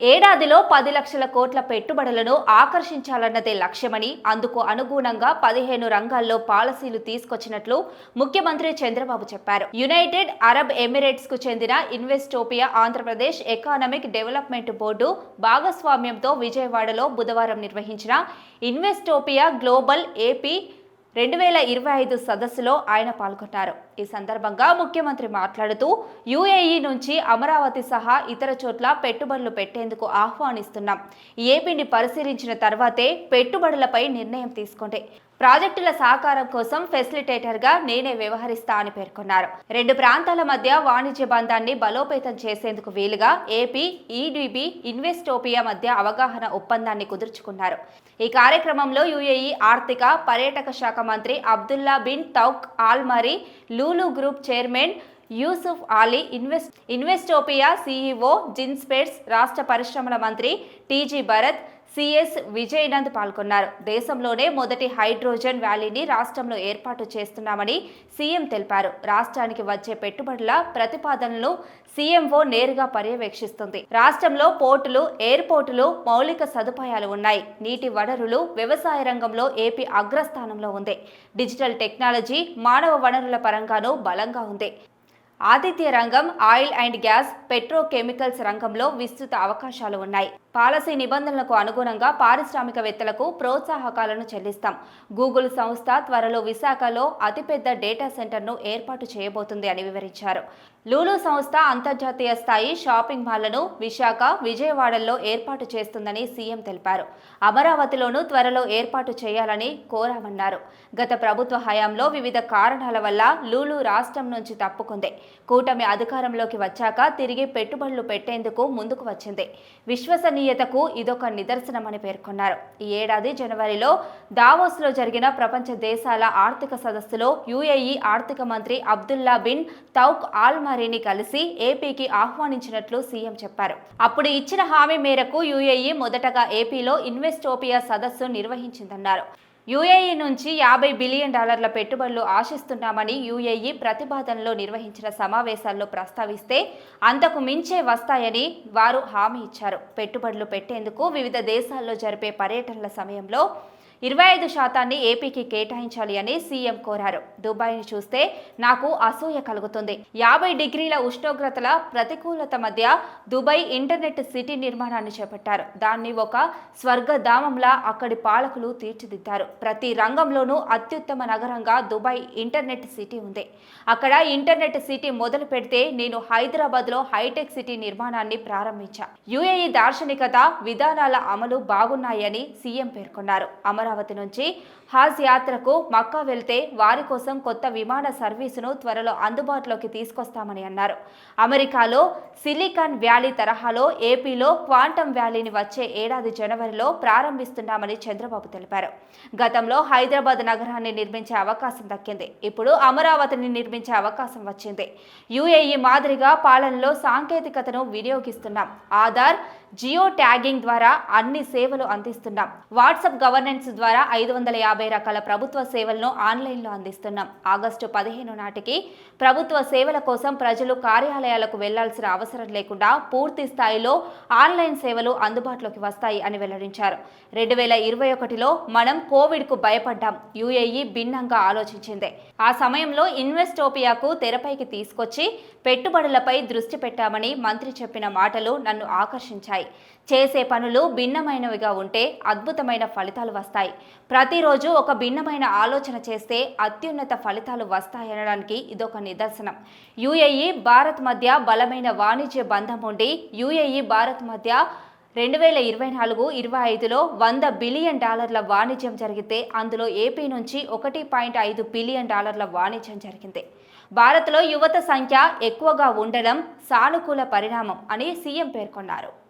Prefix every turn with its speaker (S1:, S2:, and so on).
S1: ఏడాదిలో పది లక్షల కోట్ల పెట్టుబడులను ఆకర్షించాలన్నదే లక్ష్యమని అందుకు అనుగుణంగా పదిహేను రంగాల్లో పాలసీలు తీసుకొచ్చినట్లు ముఖ్యమంత్రి చంద్రబాబు చెప్పారు. యునైటెడ్ అరబ్ ఎమిరేట్స్కు చెందిన Investopia Andhra Pradesh economic development board భాగస్వామ్యంతో విజయవాడలో బుధవారం నిర్వహించిన ఇన్వెస్టోపియా గ్లోబల్ ఏపీ రెండు వేల ఇరవై ఐదు సదస్సులో ఆయన పాల్గొన్నారు ఈ సందర్భంగా ముఖ్యమంత్రి మాట్లాడుతూ యుఏఈ నుంచి అమరావతి సహా ఇతర చోట్ల పెట్టుబడులు పెట్టేందుకు ఆహ్వానిస్తున్నాం. ఏపీని పరిశీలించిన తర్వాతే పెట్టుబడులపై నిర్ణయం తీసుకోండి ప్రాజెక్టుల సహకారం కోసం ఫెసిలిటేటర్గా నేనే వ్యవహరిస్తా అని పేర్కొన్నారు. రెండు ప్రాంతాల మధ్య వాణిజ్య బంధాన్ని బలోపేతం చేసేందుకు వీలుగా ఏపీ ఈడీబీ ఇన్వెస్టోపియా మధ్య అవగాహన ఒప్పందాన్ని కుదుర్చుకున్నారు. ఈ కార్యక్రమంలో యుఏఈ ఆర్థిక పర్యాటక శాఖ మంత్రి Abdullah bin Touq Al Marri Lulu group chairman Yusuff Ali invest Investopia CEO జిన్స్పేట్స్ రాష్ట్ర పరిశ్రమల మంత్రి టీజీ భరత్ సిఎస్ విజయనంద్ పాల్గొన్నారు. దేశంలోనే మొదటి హైడ్రోజన్ వ్యాలీని రాష్ట్రంలో ఏర్పాటు చేస్తున్నామని సీఎం తెలిపారు. రాష్ట్రానికి వచ్చే పెట్టుబడుల ప్రతిపాదనలు సీఎంఓ నేరుగా పర్యవేక్షిస్తుంది. రాష్ట్రంలో పోర్టులు ఎయిర్పోర్టులు మౌలిక సదుపాయాలు ఉన్నాయి. నీటి వనరులు వ్యవసాయ రంగంలో ఏపీ అగ్రస్థానంలో ఉంది. డిజిటల్ టెక్నాలజీ మానవ వనరుల పరంగానూ బలంగా ఉంది. ఆతిథ్య రంగం ఆయిల్ అండ్ గ్యాస్ పెట్రోకెమికల్స్ రంగంలో విస్తృత అవకాశాలు ఉన్నాయి. పాలసీ నిబంధనలకు అనుగుణంగా పారిశ్రామికవేత్తలకు ప్రోత్సాహకాలను చెల్లిస్తాం. గూగుల్ సంస్థ త్వరలో విశాఖలో అతిపెద్ద డేటా సెంటర్ను ఏర్పాటు చేయబోతుంది అని వివరించారు. లూలు సంస్థ అంతర్జాతీయ స్థాయి షాపింగ్ మాల్లను విశాఖ విజయవాడల్లో ఏర్పాటు చేస్తుందని సీఎం తెలిపారు. అమరావతిలోనూ త్వరలో ఏర్పాటు చేయాలని కోరామన్నారు. గత ప్రభుత్వ హయాంలో వివిధ కారణాల వల్ల లూలు రాష్ట్రం నుంచి తప్పుకుంది. కూటమి అధికారంలోకి వచ్చాక తిరిగి పెట్టుబడులు పెట్టేందుకు ముందుకు వచ్చింది. విశ్వసనీయ విశ్వసనీయతకు ఇదొక నిదర్శనమని పేర్కొన్నారు. ఈ ఏడాది జనవరిలో దావోస్లో జరిగిన ప్రపంచ దేశాల ఆర్థిక సదస్సులో యుఏఈ ఆర్థిక మంత్రి అబ్దుల్లా బిన్ తౌక్ ఆల్మరీని కలిసి ఏపీకి ఆహ్వానించినట్లు సీఎం చెప్పారు. అప్పుడు ఇచ్చిన హామీ మేరకు యుఏఈ మొదటగా ఏపీలో ఇన్వెస్టోపియా సదస్సు నిర్వహించిందన్నారు. యుఏఈ నుంచి యాభై బిలియన్ డాలర్ల పెట్టుబడులు ఆశిస్తున్నామని యుఏఈ ప్రతిపాదనలో నిర్వహించిన సమావేశాల్లో ప్రస్తావిస్తే అంతకు మించే వస్తాయని వారు హామీ ఇచ్చారు. పెట్టుబడులు పెట్టేందుకు వివిధ దేశాల్లో జరిపే పర్యటనల సమయంలో ఇరవై ఐదు శాతాన్ని ఏపీకి కేటాయించాలి అని సీఎం కోరారు. దుబాయ్ని చూస్తే నాకు అసూయ కలుగుతుంది. యాభై డిగ్రీల ఉష్ణోగ్రతల ప్రతికూలత మధ్య దుబాయ్ ఇంటర్నెట్ సిటీ నిర్మాణాన్ని చేపట్టారు. దాన్ని ఒక స్వర్గధామంలా అక్కడి పాలకులు తీర్చిదిద్దారు. ప్రతి రంగంలోనూ అత్యుత్తమ నగరంగా దుబాయ్ ఇంటర్నెట్ సిటీ ఉంది. అక్కడ ఇంటర్నెట్ సిటీ మొదలు పెడితే నేను హైదరాబాద్లో హైటెక్ సిటీ నిర్మాణాన్ని ప్రారంభించా. యుఏఈ దార్శనికత విధానాల అమలు బాగున్నాయని సీఎం పేర్కొన్నారు. అమరావతి నుంచి. హాజ్ యాత్రకు మక్కా వెళ్తే వారి కోసం కొత్త విమాన సర్వీసును త్వరలో అందుబాటులోకి తీసుకొస్తామని అన్నారు. అమెరికాలో సిలికాన్ వ్యాలీ తరహాలో ఏపీలో క్వాంటమ్ వ్యాలీని వచ్చే ఏడాది జనవరిలో ప్రారంభిస్తున్నామని చంద్రబాబు తెలిపారు. గతంలో హైదరాబాద్ నగరాన్ని నిర్మించే అవకాశం దక్కింది. ఇప్పుడు అమరావతిని నిర్మించే అవకాశం వచ్చింది. యుఏఈ మాదిరిగా పాలనలో సాంకేతికతను వినియోగిస్తున్నాం. ఆధార్ జియో ట్యాగింగ్ ద్వారా అన్ని సేవలు అందిస్తున్నాం. వాట్సాప్ గవర్నెన్స్ ద్వారా ఐదు వందల యాభై రకాల ప్రభుత్వ సేవలను ఆన్లైన్లో అందిస్తున్నాం. ఆగస్టు పదిహేను నాటికి ప్రభుత్వ సేవల కోసం ప్రజలు కార్యాలయాలకు వెళ్ళాల్సిన అవసరం లేకుండా పూర్తి స్థాయిలో ఆన్లైన్ సేవలు అందుబాటులోకి వస్తాయి అని వెల్లడించారు. రెండు వేల ఇరవై ఒకటిలో మనం కోవిడ్కు భయపడ్డాం. యుఏఈ భిన్నంగా ఆలోచించింది. ఆ సమయంలో ఇన్వెస్టోపియాకు తెరపైకి తీసుకొచ్చి పెట్టుబడులపై దృష్టి పెట్టామని మంత్రి చెప్పిన మాటలు నన్ను ఆకర్షించాయి. చేసే పనులు భిన్నమైనవిగా ఉంటే అద్భుతమైన ఫలితాలు వస్తాయి. ప్రతిరోజు ఒక భిన్నమైన ఆలోచన చేస్తే అత్యున్నత ఫలితాలు వస్తాయనడానికి ఇదొక నిదర్శనం. యుఏఈ భారత్ మధ్య బలమైన వాణిజ్య బంధం ఉండి యుఏఈ భారత్ మధ్య రెండు వేల ఇరవై నాలుగు ఇరవై ఐదులో వంద బిలియన్ డాలర్ల వాణిజ్యం జరిగితే అందులో ఏపీ నుంచి ఒకటి పాయింట్ ఐదు బిలియన్ డాలర్ల వాణిజ్యం జరిగింది. భారత్లో యువత సంఖ్య ఎక్కువగా ఉండడం సానుకూల పరిణామం అని సీఎం పేర్కొన్నారు.